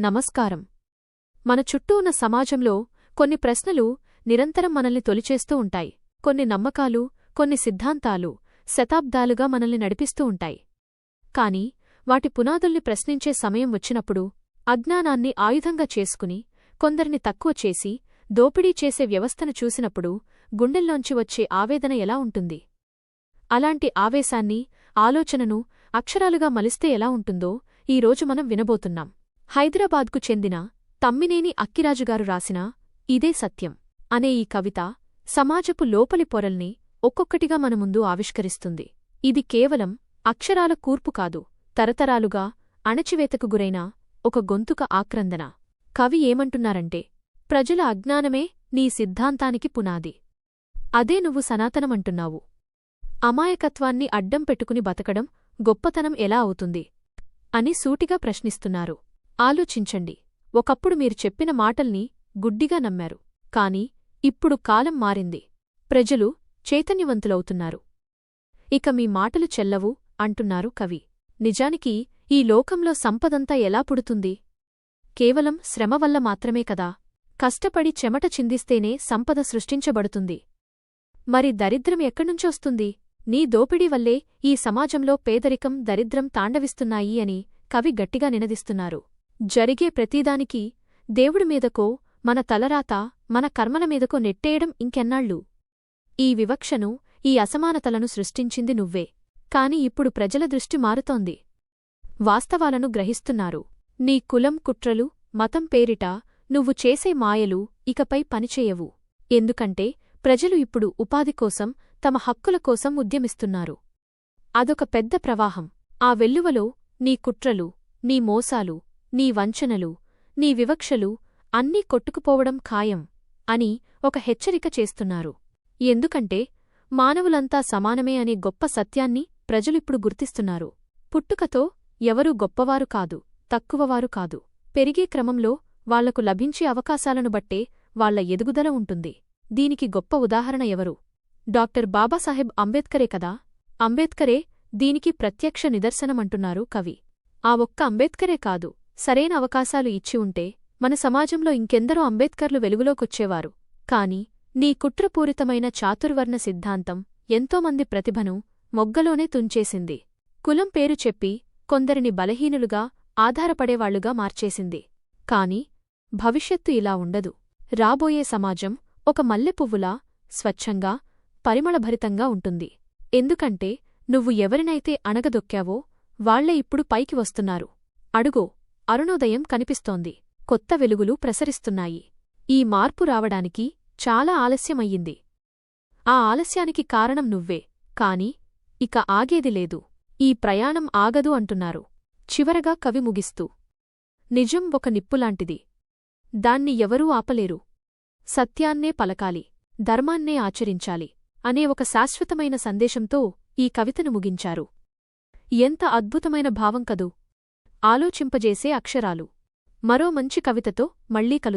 నమస్కారం. మన చుట్టూ ఉన్న సమాజంలో కొన్ని ప్రశ్నలు నిరంతరం మనల్ని తొలిచేస్తూ ఉంటాయి. కొన్ని నమ్మకాలు కొన్ని సిద్ధాంతాలు శతాబ్దాలుగా మనల్ని నడిపిస్తూ ఉంటాయి. కాని వాటి పునాదుల్ని ప్రశ్నించే సమయం వచ్చినప్పుడు అజ్ఞానాన్ని ఆయుధంగా చేసుకుని కొందరిని తక్కువ చేసి దోపిడీ చేసే వ్యవస్థను చూసినప్పుడు గుండెల్లోంచి వచ్చే ఆవేదన ఎలా ఉంటుంది? అలాంటి ఆవేశాన్ని ఆలోచనను అక్షరాలుగా మలిస్తే ఎలా ఉంటుందో ఈరోజు మనం వినబోతున్నాం. హైదరాబాద్కు చెందిన తమ్మినేని అక్కిరాజుగారు రాసిన ఇదే సత్యం అనే ఈ కవిత సమాజపు లోపలి పొరల్ని ఒక్కొక్కటిగా మన ముందు ఆవిష్కరిస్తుంది. ఇది కేవలం అక్షరాల కూర్పు కాదు తరతరాలుగా అణచివేతకు గురైన ఒక గొంతుక ఆక్రందన. కవి ఏమంటున్నారంటే ప్రజల అజ్ఞానమే నీ సిద్ధాంతానికి పునాది. అదే నువ్వు సనాతనమంటున్నావు. అమాయకత్వాన్ని అడ్డం పెట్టుకుని బతకడం గొప్పతనం ఎలా అవుతుంది? అని సూటిగా ప్రశ్నిస్తున్నారు. ఆలోచించండి. ఒకప్పుడు మీరు చెప్పిన మాటల్ని గుడ్డిగా నమ్మారు. కాని ఇప్పుడు కాలం మారింది. ప్రజలు చైతన్యవంతులవుతున్నారు. ఇక మీ మాటలు చెల్లవు అంటున్నారు కవి. నిజానికి ఈ లోకంలో సంపదంతా ఎలా పుడుతుంది? కేవలం శ్రమ వల్ల మాత్రమే కదా? కష్టపడి చెమట చిందిస్తేనే సంపద సృష్టించబడుతుంది. మరి దరిద్రం ఎక్కడ్నుంచొస్తుంది? నీ దోపిడీ వల్లే ఈ సమాజంలో పేదరికం దరిద్రం తాండవిస్తున్నాయి అని కవి గట్టిగా నినదిస్తున్నారు. జరిగే ప్రతిదానికి దేవుడి మీదకో మన తలరాత మన కర్మల మీదకో నెట్టేయడం ఇంకెన్నాళ్ళు? ఈ వివక్షను ఈ అసమానతలను సృష్టించింది నువ్వే. కాని ఇప్పుడు ప్రజల దృష్టి మారుతోంది. వాస్తవాలను గ్రహిస్తున్నారు. నీ కులం కుట్రలు మతం పేరిట నువ్వు చేసే మాయలు ఇకపై పనిచేయవు. ఎందుకంటే ప్రజలు ఇప్పుడు ఉపాధి కోసం తమ హక్కుల కోసం ఉద్యమిస్తున్నారు. అదొక పెద్ద ప్రవాహం. ఆ వెల్లువలో నీ కుట్రలు నీ మోసాలు నీ వంచనలు నీ వివక్షలు అన్నీ కొట్టుకుపోవడం ఖాయం అని ఒక హెచ్చరిక చేస్తున్నారు. ఎందుకంటే మానవులంతా సమానమే అనే గొప్ప సత్యాన్ని ప్రజలిప్పుడు గుర్తిస్తున్నారు. పుట్టుకతో ఎవరూ గొప్పవారు కాదు తక్కువవారు కాదు. పెరిగే క్రమంలో వాళ్ళకు లభించే అవకాశాలను బట్టే వాళ్ళ ఎదుగుదల ఉంటుంది. దీనికి గొప్ప ఉదాహరణ ఎవరు? డాక్టర్ బాబాసాహెబ్ అంబేద్కరే కదా. అంబేద్కరే దీనికి ప్రత్యక్ష నిదర్శనమంటున్నారు కవి. ఆ ఒక్క అంబేద్కరే కాదు సరైన అవకాశాలు ఇచ్చి ఉంటే మన సమాజంలో ఇంకెందరో అంబేద్కర్లు వెలుగులోకొచ్చేవారు. కాని నీ కుట్రపూరితమైన చాతుర్వర్ణ సిద్ధాంతం ఎంతోమంది ప్రతిభను మొగ్గలోనే తుంచేసింది. కులం పేరు చెప్పి కొందరిని బలహీనులుగా ఆధారపడేవాళ్ళుగా మార్చేసింది. కాని భవిష్యత్తు ఇలా ఉండదు. రాబోయే సమాజం ఒక మల్లెపువ్వులా స్వచ్ఛంగా పరిమళభరితంగా ఉంటుంది. ఎందుకంటే నువ్వు ఎవరినైతే అణగదొక్కావో వాళ్ళే ఇప్పుడు పైకి వస్తున్నారు. అడుగో అరుణోదయం కనిపిస్తోంది. కొత్త వెలుగులు ప్రసరిస్తున్నాయి. ఈ మార్పు రావడానికి చాలా ఆలస్యమయ్యింది. ఆ ఆలస్యానికి కారణం నువ్వే. కాని ఇక ఆగేది లేదు. ఈ ప్రయాణం ఆగదు అంటున్నారు. చివరగా కవి ముగిస్తూ నిజం ఒక నిప్పులాంటిది. దాన్ని ఎవరూ ఆపలేరు. సత్యాన్నే పలకాలి. ధర్మాన్నే ఆచరించాలి అనే ఒక శాశ్వతమైన సందేశంతో ఈ కవితను ముగించారు. ఎంత అద్భుతమైన భావం కదూ! ఆలోచింపజేసే అక్షరాలు. మరో మంచి కవితతో మళ్ళీ కలుద్దాం.